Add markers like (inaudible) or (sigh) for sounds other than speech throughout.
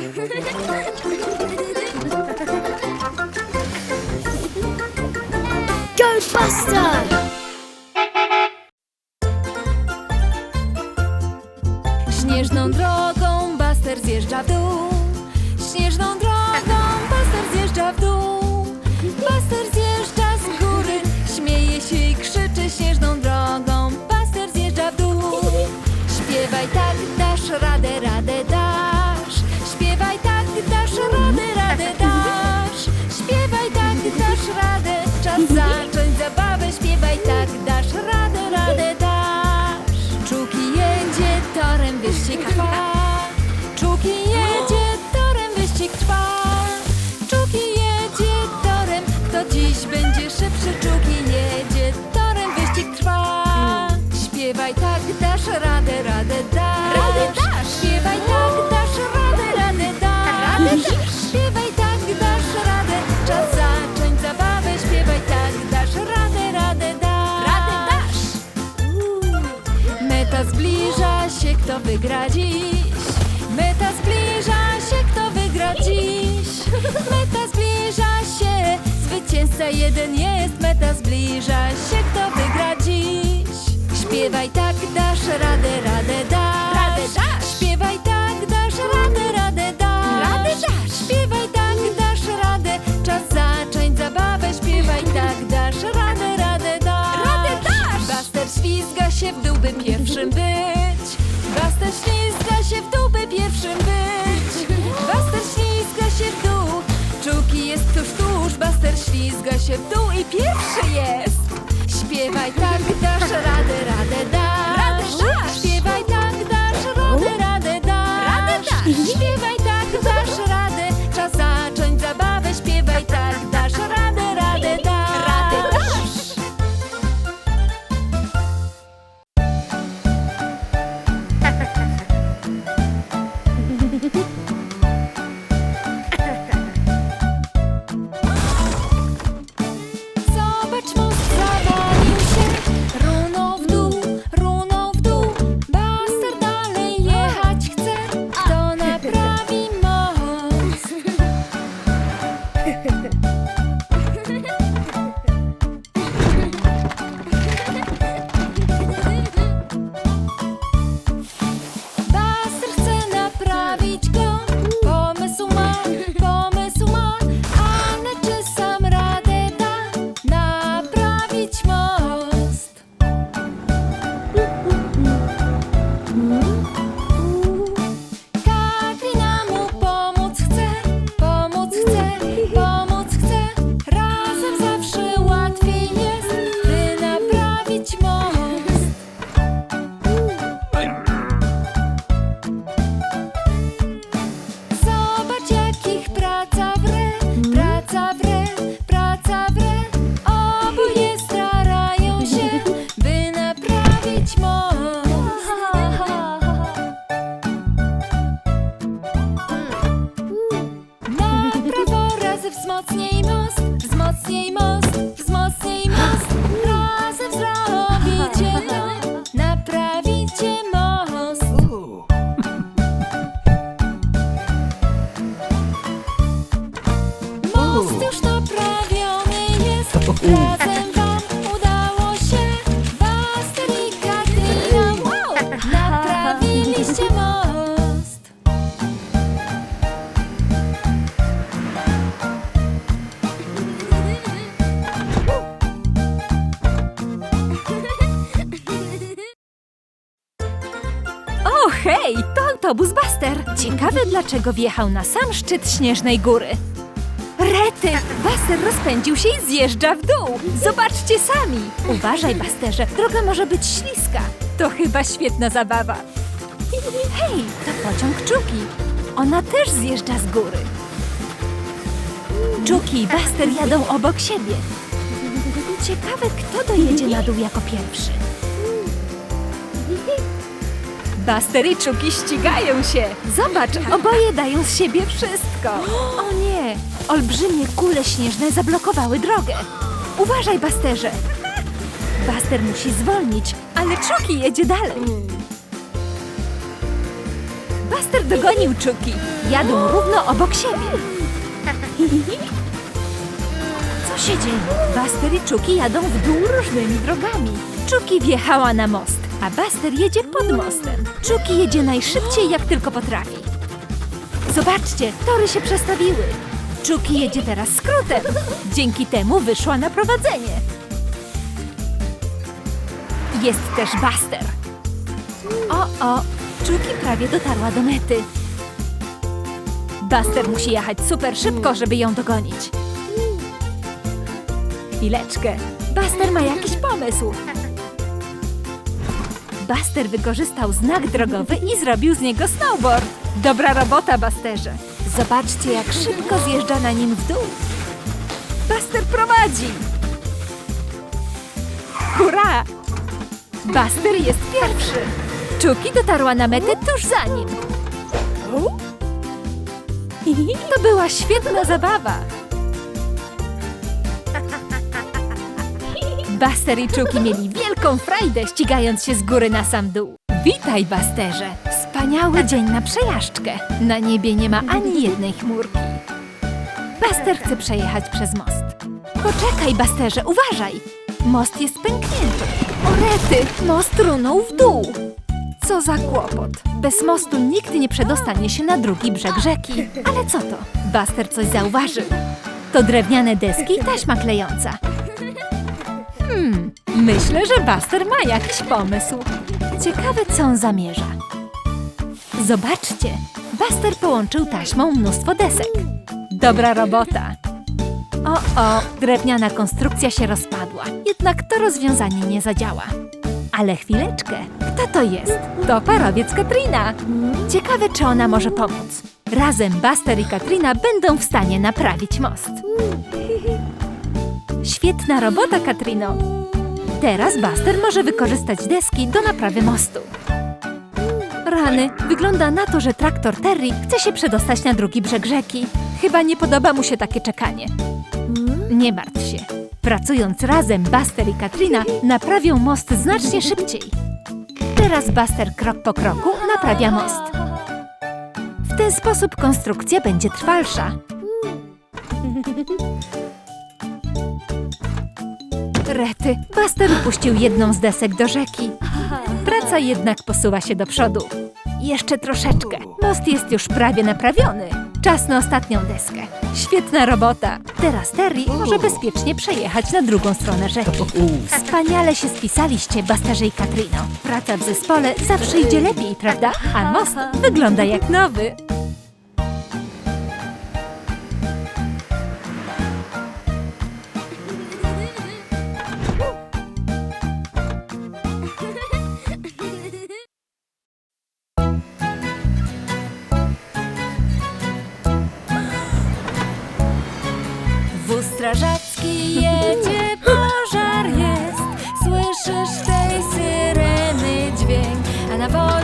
嘿嘿嘿嘿嘿 She wygra dziś. Meta zbliża się, kto wygra dziś. (laughs) Meta zbliża się, zwycięzca jeden jest. Meta zbliża się, kto wygra dziś. Śpiewaj tak, dasz radę, radę dasz. Radę dasz. Śpiewaj tak, dasz radę, radę dasz. Radę dasz. Śpiewaj tak, dasz radę. Czas zacząć zabawę. Śpiewaj tak, dasz radę, radę dasz. Radę dasz. Buster ślizga się w dół, by pierwszym być. Buster ślizga się w dół, by pierwszym być. Buster ślizga się w dół. Czuki jest tuż, tuż. Buster ślizga się w dół i pierwszy jest. Wzmocnij most, wzmocnij most, Hej, to autobus Buster. Ciekawe, dlaczego wjechał na sam szczyt śnieżnej góry. Rety! Buster rozpędził się i zjeżdża w dół. Zobaczcie sami. Uważaj, Busterze, droga może być śliska. To chyba świetna zabawa. Hej, to pociąg Czuki. Ona też zjeżdża z góry. Czuki i Buster jadą obok siebie. Ciekawe, kto dojedzie na dół jako pierwszy. Buster i Czuki ścigają się. Zobacz, oboje dają z siebie wszystko. O nie, olbrzymie kule śnieżne zablokowały drogę. Uważaj, Busterze. Buster musi zwolnić, ale Czuki jedzie dalej. Buster dogonił Czuki. Jadą równo obok siebie. Co się dzieje? Buster i Czuki jadą w dół różnymi drogami. Czuki wjechała na most, a Buster jedzie pod mostem. Czuki jedzie najszybciej jak tylko potrafi. Zobaczcie, tory się przestawiły. Czuki jedzie teraz skrótem. Dzięki temu wyszła na prowadzenie. Jest też Buster. O, o, Czuki prawie dotarła do mety. Buster musi jechać super szybko, żeby ją dogonić. Chwileczkę. Buster ma jakiś pomysł. Buster wykorzystał znak drogowy i zrobił z niego snowboard. Dobra robota, Busterze. Zobaczcie, jak szybko zjeżdża na nim w dół. Buster prowadzi. Hurra! Buster jest pierwszy. Czuki dotarła na metę tuż za nim. To była świetna zabawa. Buster i Czuki mieli wielką frajdę ścigając się z góry na sam dół. Witaj, Busterze! Wspaniały dzień na przejażdżkę. Na niebie nie ma ani jednej chmurki. Buster chce przejechać przez most. Poczekaj, Busterze, uważaj! Most jest pęknięty. O rety, most runął w dół. Co za kłopot. Bez mostu nikt nie przedostanie się na drugi brzeg rzeki. Ale co to? Buster coś zauważył. To drewniane deski i taśma klejąca. Myślę, że Buster ma jakiś pomysł. Ciekawe, co on zamierza. Zobaczcie, Buster połączył taśmą mnóstwo desek. Dobra robota. O, o, drewniana konstrukcja się rozpadła. Jednak to rozwiązanie nie zadziała. Ale chwileczkę, kto to jest? To parowiec Katrina. Ciekawe, czy ona może pomóc. Razem Buster i Katrina będą w stanie naprawić most. Świetna robota, Katrino. Teraz Buster może wykorzystać deski do naprawy mostu. Rany, wygląda na to, że traktor Terry chce się przedostać na drugi brzeg rzeki. Chyba nie podoba mu się takie czekanie. Nie martw się. Pracując razem, Buster i Katrina naprawią most znacznie szybciej. Teraz Buster krok po kroku naprawia most. W ten sposób konstrukcja będzie trwalsza. Rety, Buster upuścił jedną z desek do rzeki. Praca jednak posuwa się do przodu. Jeszcze troszeczkę. Most jest już prawie naprawiony. Czas na ostatnią deskę. Świetna robota. Teraz Terry może bezpiecznie przejechać na drugą stronę rzeki. Wspaniale się spisaliście, Busterze i Katrino. Praca w zespole zawsze idzie lepiej, prawda? A most wygląda jak nowy.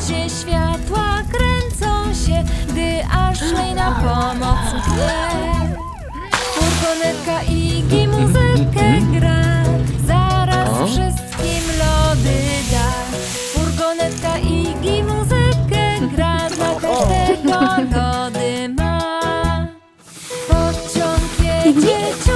Światła kręcą się, gdy Ashley na pomoc chce. Furgonetka Iggy muzykę gra, zaraz wszystkim lody da. Furgonetka Iggy muzykę gra, dla każdego lody ma. Pociąg jedzie